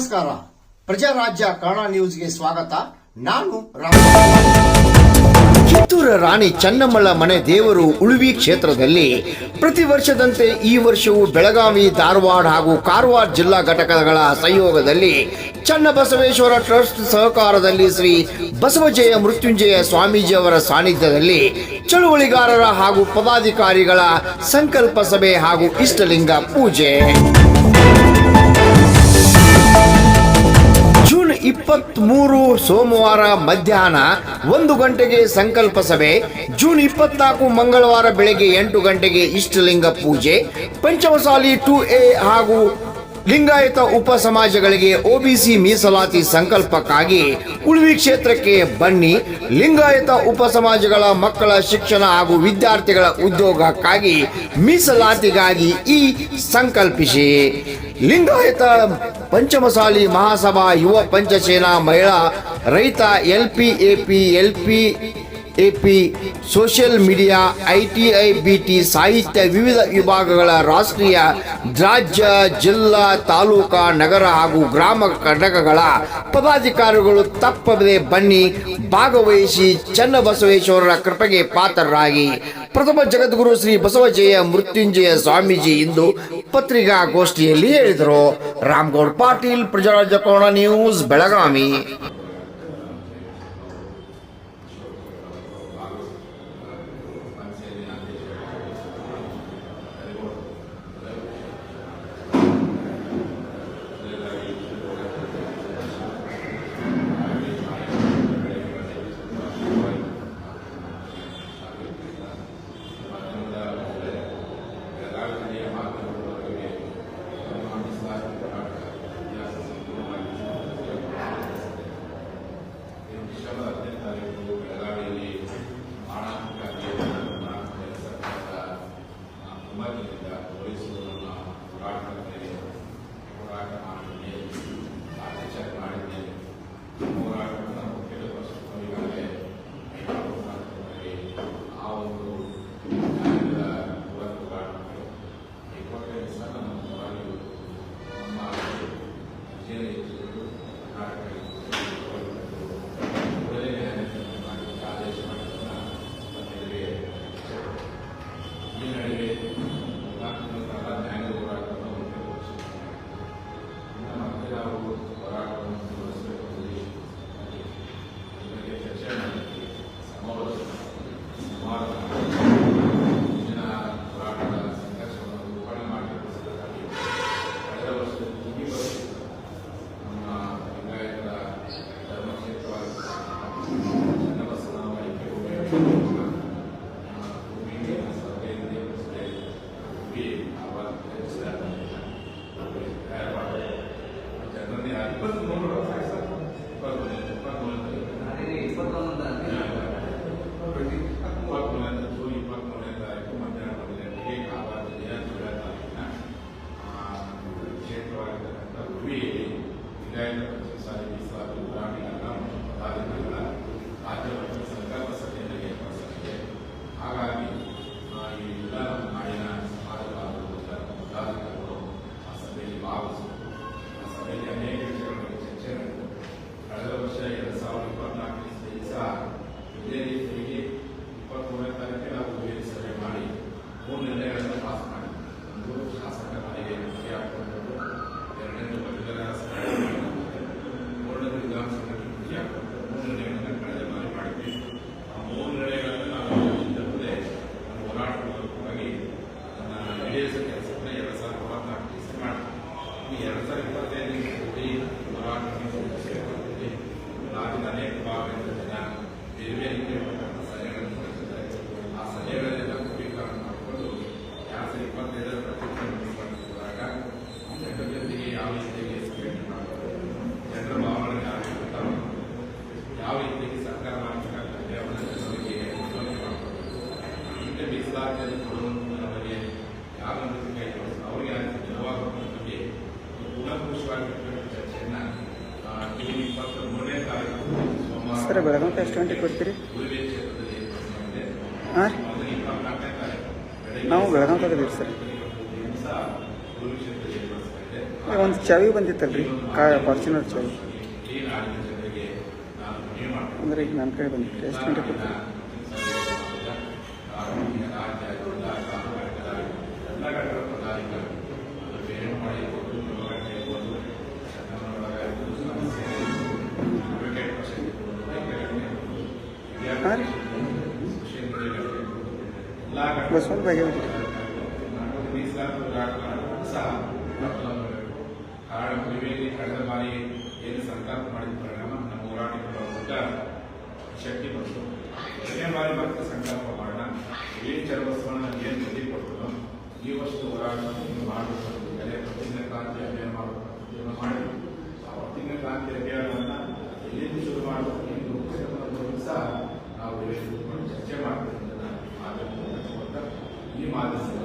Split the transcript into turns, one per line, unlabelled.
ನಮಸ್ಕಾರ. ಪ್ರಜಾರಾಜ್ಯ ಕನ್ನಡ ನ್ಯೂಸ್ಗೆ ಸ್ವಾಗತ. ನಾನು ಕಿತ್ತೂರ ರಾಣಿ ಚನ್ನಮ್ಮಳ ಮನೆ ದೇವರು ಉಳುವಿ ಕ್ಷೇತ್ರದಲ್ಲಿ ಪ್ರತಿ ವರ್ಷದಂತೆ ಈ ವರ್ಷವೂ ಬೆಳಗಾವಿ, ಧಾರವಾಡ ಹಾಗೂ ಕಾರವಾರ ಜಿಲ್ಲಾ ಘಟಕಗಳ ಸಹಯೋಗದಲ್ಲಿ ಚನ್ನಬಸವೇಶ್ವರ ಟ್ರಸ್ಟ್ ಸಹಕಾರದಲ್ಲಿ ಶ್ರೀ ಬಸವಜಯ ಮೃತ್ಯುಂಜಯ ಸ್ವಾಮೀಜಿಯವರ ಸಾನ್ನಿಧ್ಯದಲ್ಲಿ ಚಳುವಳಿಗಾರರ ಹಾಗೂ ಪದಾಧಿಕಾರಿಗಳ ಸಂಕಲ್ಪ ಸಭೆ ಹಾಗೂ ಇಷ್ಟಲಿಂಗ ಪೂಜೆ. ಜೂನ್ ಇಪ್ಪತ್ತ್ ಮೂರು ಸೋಮವಾರ ಮಧ್ಯಾಹ್ನ ಒಂದು ಗಂಟೆಗೆ ಸಂಕಲ್ಪ ಸಭೆ. ಜೂನ್ ಇಪ್ಪತ್ನಾಲ್ಕು ಮಂಗಳವಾರ ಬೆಳಗ್ಗೆ ಎಂಟು ಗಂಟೆಗೆ ಇಷ್ಟಲಿಂಗ ಪೂಜೆ. ಪಂಚಮಸಾಲಿ ಟು ಎ ಹಾಗೂ ಲಿಂಗಾಯತ ಉಪ ಸಮಾಜಗಳಿಗೆ ಒಬಿಸಿ ಮೀಸಲಾತಿ ಸಂಕಲ್ಪಕ್ಕಾಗಿ ಉಳುವಿ ಕ್ಷೇತ್ರಕ್ಕೆ ಬನ್ನಿ. ಲಿಂಗಾಯತ ಉಪ ಸಮಾಜಗಳ ಮಕ್ಕಳ ಶಿಕ್ಷಣ ಹಾಗೂ ವಿದ್ಯಾರ್ಥಿಗಳ ಉದ್ಯೋಗಕ್ಕಾಗಿ ಮೀಸಲಾತಿಗಾಗಿ ಈ ಸಂಕಲ್ಪಿಸಿ. ಲಿಂಗಾಯತ ಪಂಚಮಸಾಲಿ ಮಹಾಸಭಾ ಯುವ ಪಂಚಸೇನಾ ಮಹಿಳಾ ರೈತ L P A P, L P A P, social media, I T I, B T, ಸಾಹಿತ್ಯ ವಿವಿಧ ವಿಭಾಗಗಳ ರಾಷ್ಟ್ರೀಯ ರಾಜ್ಯ, ಜಿಲ್ಲಾ, ತಾಲೂಕಾ, ನಗರ ಹಾಗೂ ಗ್ರಾಮ ಘಟಕಗಳ ಪದಾಧಿಕಾರಿಗಳು ತಪ್ಪದೆ ಬನ್ನಿ, ಭಾಗವಹಿಸಿ ಚನ್ನಬಸವೇಶ್ವರರ ಕೃಪೆಗೆ ಪಾತ್ರರಾಗಿ. ಪ್ರಥಮ ಜಗದ್ಗುರು ಶ್ರೀ ಬಸವಜಯ ಮೃತ್ಯುಂಜಯ ಸ್ವಾಮೀಜಿ ಇಂದು ಪತ್ರಿಕಾಗೋಷ್ಠಿಯಲ್ಲಿ ಹೇಳಿದರು. ರಾಮ್ಗೌಡ್ ಪಾಟೀಲ್ ಪ್ರಜಾರಾಜ್ಯ ಕನ್ನಡ ನ್ಯೂಸ್ ಬೆಳಗಾವಿ.
Amém. ಎರಡು ಸಾವಿರದ ಇಪ್ಪತ್ತೈದು ಇಡೀ ಹೋರಾಟ ಸೇರಿಕೊಂಡಿದ್ದೆ ನಾಡಿನ ಅನೇಕ ಭಾಗಗಳಿಂದ ಜನ ಬೇರೆ ಬೇರೆ ರೀತಿಯಾದಂತಹ ಸಲಹೆಗಳನ್ನು ಕೊಡುತ್ತಿದ್ದಾರೆ ಆ ಸಲಹೆಗಳನ್ನೆಲ್ಲ ಕ್ರೋಢೀಕರಣ ಮಾಡಿಕೊಂಡು ಎರಡು ಸಾವಿರದ ಇಪ್ಪತ್ತೈದರ ಪ್ರತಿಕ್ರಿಯೆ ಹೋದಾಗ ಜನರ ಜೊತೆಗೆ ಯಾವ ರೀತಿಯಾಗಿ ಸಭೆಯನ್ನು ಮಾಡಬಹುದು ಜನರ ಭಾವನೆಗಳು ಯಾವ ರೀತಿ ಗೊತ್ತಾಗಬೇಕು ಯಾವ ರೀತಿಯಾಗಿ ಸರ್ಕಾರ ಮಾಡಬೇಕಾಗ್ತದೆ ಅವರ ಜನರಿಗೆ ಮನವರಿಕೆ ಮಾಡಬೇಕು ಈಗ ಮೀಸಲಾತಿಯನ್ನು ಕೊಡುವಂತಹ
ಸರ್ ಬೆಳಗಾಂ ಎಷ್ಟು ಗಂಟೆಗೆ ಕೊಡ್ತೀರಿ. ಹಾಂ ರೀ. ನಾವು ಬೆಳಗಾಂ ತಗದೀವಿ ಸರ್. ಒಂದು ಚಾವಿ ಬಂದಿತ್ತಲ್ರಿ? ಕಾ ಫಾರ್ಚುನರ್ ಚಾವಿ. ಅಂದ್ರೆ ಈಗ ನನ್ನ ಕಡೆ ಬಂದಿತ್ತು. ಎಷ್ಟು ಗಂಟೆ ಕೊಡ್ತೀರಿ? ಹೋಗ್ರಿ
ಮೀಸಲಾತಿ ಹೋರಾಟಗಾರರು ಸಹ ಮಕ್ಕಳನ್ನು ಕಾರಣ ಮದುವೆಯಲ್ಲಿ ಕಳೆದ ಬಾರಿ ಏನು ಸಂಕಲ್ಪ ಮಾಡಿದ ಪರಿಣಾಮ ನಮ್ಮ ಉದ್ದ ಶಕ್ತಿ ಬಂತು ಎರಡನೇ ಬಾರಿ ಮತ್ತೆ ಸಂಕಲ್ಪ ಮಾಡೋಣ ಏನು ಚರಬಸವಣ್ಣ ಏನು ಗತಿ ಕೊಟ್ಟರು ಈ ವರ್ಷದ ಹೋರಾಟ ಮಾಡಬೇಕು ಪ್ರತಿಜ್ಞೆ ಕ್ರಾಂತಿ ಅಭಿಯಾನ ಮಾಡಬೇಕು ಮಾಡಿದ್ರು ಆ Thank you.